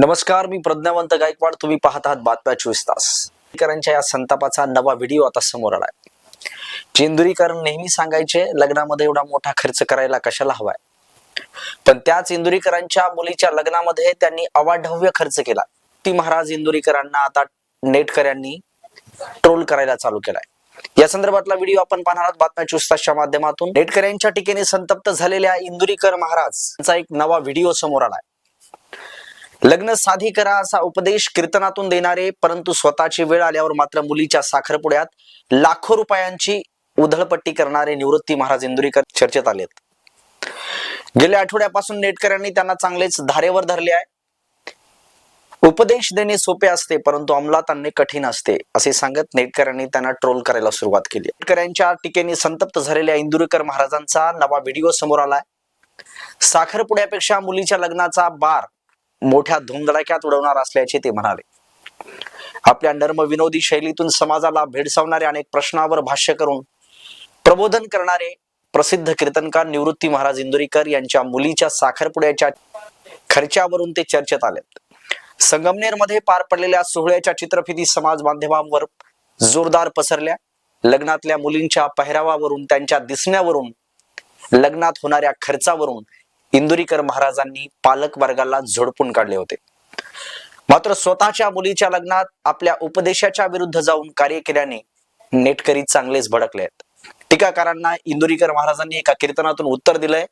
नमस्कार मी प्रज्ञावंत गायकवाड. तुम्ही पाहत आहात बातम्या चोवीस तास. या संतापाचा नवा व्हिडिओ आता समोर आलाय. चेंदुरीकर नेहमी सांगायचे लग्नामध्ये एवढा मोठा खर्च करायला कशाला हवाय? पण त्याच इंदुरीकरांच्या मुलीच्या लग्नामध्ये त्यांनी अवाढव्य खर्च केला. ती महाराज इंदुरीकरांना आता नेटकऱ्यांनी ट्रोल करायला चालू केलाय. या संदर्भातला व्हिडिओ आपण पाहणार आहोत बातम्या चुस्ताच्या माध्यमातून. नेटकऱ्यांच्या टीकेने संतप्त झालेल्या इंदुरीकर महाराज यांचा एक नवा व्हिडिओ समोर आलाय. लग्न साधी करा असा उपदेश कीर्तनातून देणारे परंतु स्वतःची वेळ आल्यावर मात्र मुलीच्या साखरपुड्यात लाखो रुपयांची उधळपट्टी करणारे निवृत्ती महाराज इंदुरीकर चर्चेत आलेत. गेल्या आठवड्यापासून नेटकऱ्यांनी त्यांना चांगलेच धारेवर धरले आहे. उपदेश देणे सोपे असते परंतु अंमलात आणणे कठीण असते असे सांगत नेटकऱ्यांनी त्यांना ट्रोल करायला सुरुवात केली. नेटकऱ्यांच्या टीकेने संतप्त झालेल्या इंदुरीकर महाराजांचा नवा व्हिडिओ समोर आलाय. साखरपुड्यापेक्षा मुलीच्या लग्नाचा बार मोठ्या धुमधडाक्यात उडवणार असल्याचे ते म्हणाले. आपल्या नर्मविनोदी शैलीतून समाजाला भेडसावणारे अनेक प्रश्नावर भाष्य करून प्रबोधन करणारे प्रसिद्ध कीर्तनकार निवृत्ती महाराज इंदुरीकर यांच्या मुलीच्या साखरपुड्याच्या खर्चावरून ते चर्चेत आलेत संगमनेरमध्ये पार पडलेल्या सोहळ्याच्या चित्रफिती समाज माध्यमांवर जोरदार पसरल्या. लग्नातल्या मुलींच्या पहिरावावरून त्यांच्या दिसण्यावरून लग्नात होणाऱ्या खर्चावरून इंदुरीकर महाराजांनी पालक वर्गाला झोडपून काढले होते. मात्र स्वतःच्या मुलीच्या लग्नात आपल्या उपदेशाच्या विरुद्ध जाऊन कार्य केल्याने नेटकरी चांगलेच भडकले आहेत. टीकाकारांना इंदुरीकर महाराजांनी एका कीर्तनातून उत्तर दिलंय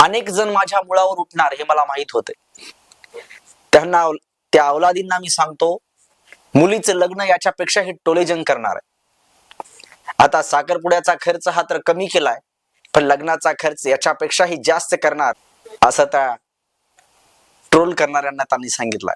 अनेक जण माझ्या मुळावर उठणार हे मला माहीत होते. त्यांना त्या अवलादींना मी सांगतो मुलीचं लग्न याच्यापेक्षा हे टोलेजन करणार आहे. आता साखरपुड्याचा खर्च हा तर कमी केलाय पण लग्नाचा खर्च याच्यापेक्षाही जास्त करणार असं त्या ट्रोल करणाऱ्यांना त्यांनी सांगितलं